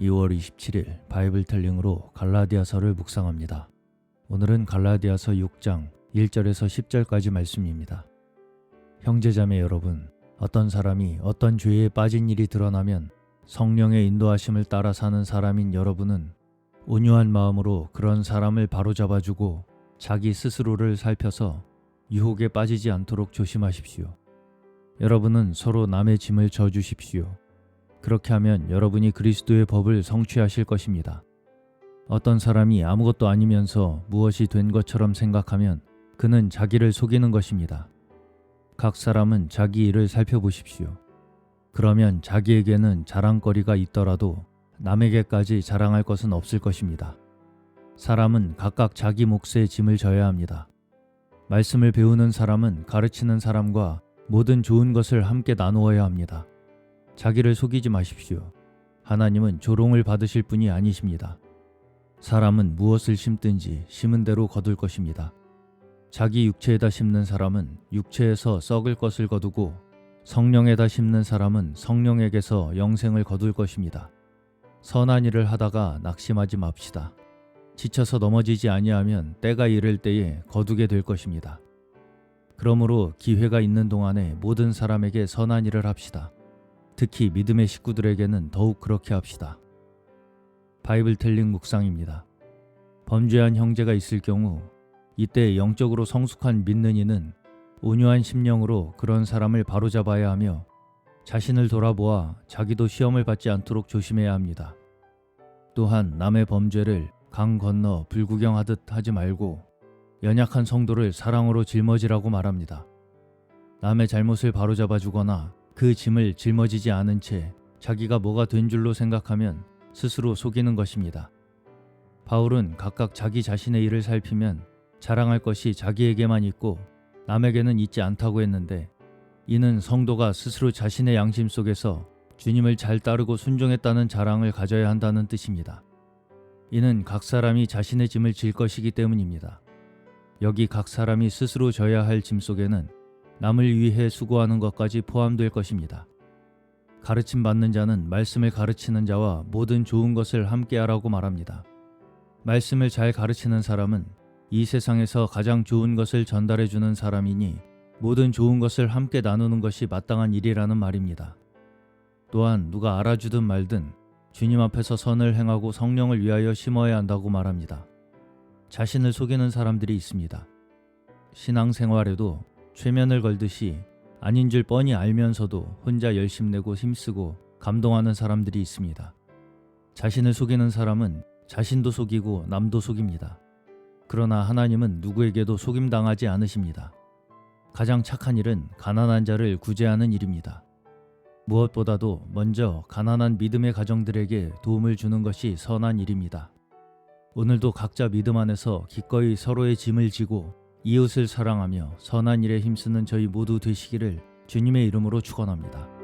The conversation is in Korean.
2월 27일 바이블 텔링으로 갈라디아서를 묵상합니다. 오늘은 갈라디아서 6장 1절에서 10절까지 말씀입니다. 형제자매 여러분, 어떤 사람이 어떤 죄에 빠진 일이 드러나면 성령의 인도하심을 따라 사는 사람인 여러분은 온유한 마음으로 그런 사람을 바로잡아주고 자기 스스로를 살펴서 유혹에 빠지지 않도록 조심하십시오. 여러분은 서로 남의 짐을 져주십시오. 그렇게 하면 여러분이 그리스도의 법을 성취하실 것입니다. 어떤 사람이 아무것도 아니면서 무엇이 된 것처럼 생각하면 그는 자기를 속이는 것입니다. 각 사람은 자기 일을 살펴보십시오. 그러면 자기에게는 자랑거리가 있더라도 남에게까지 자랑할 것은 없을 것입니다. 사람은 각각 자기 몫의 짐을 져야 합니다. 말씀을 배우는 사람은 가르치는 사람과 모든 좋은 것을 함께 나누어야 합니다. 자기를 속이지 마십시오. 하나님은 조롱을 받으실 분이 아니십니다. 사람은 무엇을 심든지 심은 대로 거둘 것입니다. 자기 육체에다 심는 사람은 육체에서 썩을 것을 거두고 성령에다 심는 사람은 성령에게서 영생을 거둘 것입니다. 선한 일을 하다가 낙심하지 맙시다. 지쳐서 넘어지지 아니하면 때가 이를 때에 거두게 될 것입니다. 그러므로 기회가 있는 동안에 모든 사람에게 선한 일을 합시다. 특히 믿음의 식구들에게는 더욱 그렇게 합시다. 바이블 텔링 묵상입니다. 범죄한 형제가 있을 경우 이때 영적으로 성숙한 믿는 이는 온유한 심령으로 그런 사람을 바로잡아야 하며 자신을 돌아보아 자기도 시험을 받지 않도록 조심해야 합니다. 또한 남의 범죄를 강 건너 불구경하듯 하지 말고 연약한 성도를 사랑으로 짊어지라고 말합니다. 남의 잘못을 바로잡아 주거나 그 짐을 짊어지지 않은 채 자기가 뭐가 된 줄로 생각하면 스스로 속이는 것입니다. 바울은 각각 자기 자신의 일을 살피면 자랑할 것이 자기에게만 있고 남에게는 있지 않다고 했는데 이는 성도가 스스로 자신의 양심 속에서 주님을 잘 따르고 순종했다는 자랑을 가져야 한다는 뜻입니다. 이는 각 사람이 자신의 짐을 질 것이기 때문입니다. 여기 각 사람이 스스로 져야 할 짐 속에는 남을 위해 수고하는 것까지 포함될 것입니다. 가르침 받는 자는 말씀을 가르치는 자와 모든 좋은 것을 함께 하라고 말합니다. 말씀을 잘 가르치는 사람은 이 세상에서 가장 좋은 것을 전달해 주는 사람이니 모든 좋은 것을 함께 나누는 것이 마땅한 일이라는 말입니다. 또한 누가 알아주든 말든 주님 앞에서 선을 행하고 성령을 위하여 심어야 한다고 말합니다. 자신을 속이는 사람들이 있습니다. 신앙생활에도 최면을 걸듯이 아닌 줄 뻔히 알면서도 혼자 열심내고 힘쓰고 감동하는 사람들이 있습니다. 자신을 속이는 사람은 자신도 속이고 남도 속입니다. 그러나 하나님은 누구에게도 속임당하지 않으십니다. 가장 착한 일은 가난한 자를 구제하는 일입니다. 무엇보다도 먼저 가난한 믿음의 가정들에게 도움을 주는 것이 선한 일입니다. 오늘도 각자 믿음 안에서 기꺼이 서로의 짐을 지고 이웃을 사랑하며 선한 일에 힘쓰는 저희 모두 되시기를 주님의 이름으로 축원합니다.